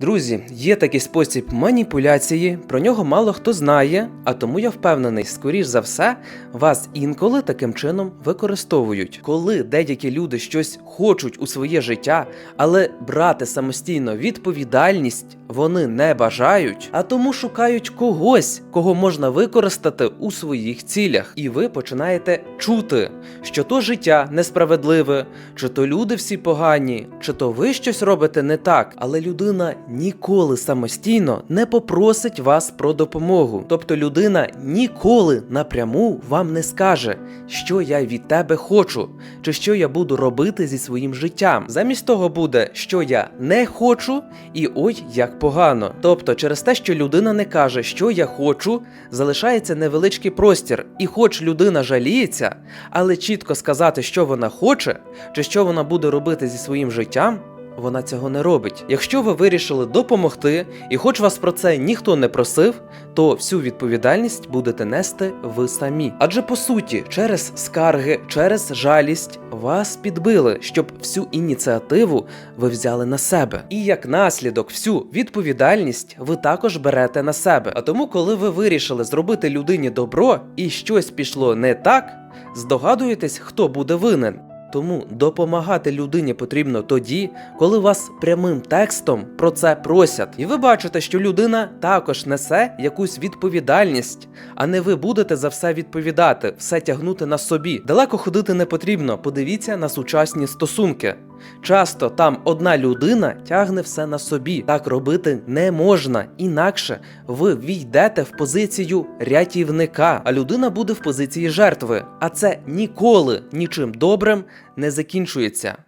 Друзі, є такий спосіб маніпуляції, про нього мало хто знає, а тому я впевнений, скоріш за все, вас інколи таким чином використовують. Коли деякі люди щось хочуть у своє життя, але брати самостійно відповідальність вони не бажають, а тому шукають когось, кого можна використати у своїх цілях. І ви починаєте чути, що то життя несправедливе, чи то люди всі погані, чи то ви щось робите не так, але людина ніколи самостійно не попросить вас про допомогу. Тобто людина ніколи напряму вам не скаже, що я від тебе хочу, чи що я буду робити зі своїм життям. Замість того буде, що я не хочу, і ой, як погано. Тобто, через те, що людина не каже, що я хочу, залишається невеличкий простір, і хоч людина жаліється, але чітко сказати, що вона хоче, чи що вона буде робити зі своїм життям. Вона цього не робить. Якщо ви вирішили допомогти, і хоч вас про це ніхто не просив, то всю відповідальність будете нести ви самі. Адже по суті, через скарги, через жалість вас підбили, щоб всю ініціативу ви взяли на себе. І як наслідок, всю відповідальність ви також берете на себе. А тому, коли ви вирішили зробити людині добро і щось пішло не так, здогадуєтесь, хто буде винен. Тому допомагати людині потрібно тоді, коли вас прямим текстом про це просять. І ви бачите, що людина також несе якусь відповідальність, а не ви будете за все відповідати, все тягнути на собі. Далеко ходити не потрібно. Подивіться на сучасні стосунки. Часто там одна людина тягне все на собі. Так робити не можна, інакше ви війдете в позицію рятівника, а людина буде в позиції жертви. А це ніколи нічим добрим не закінчується.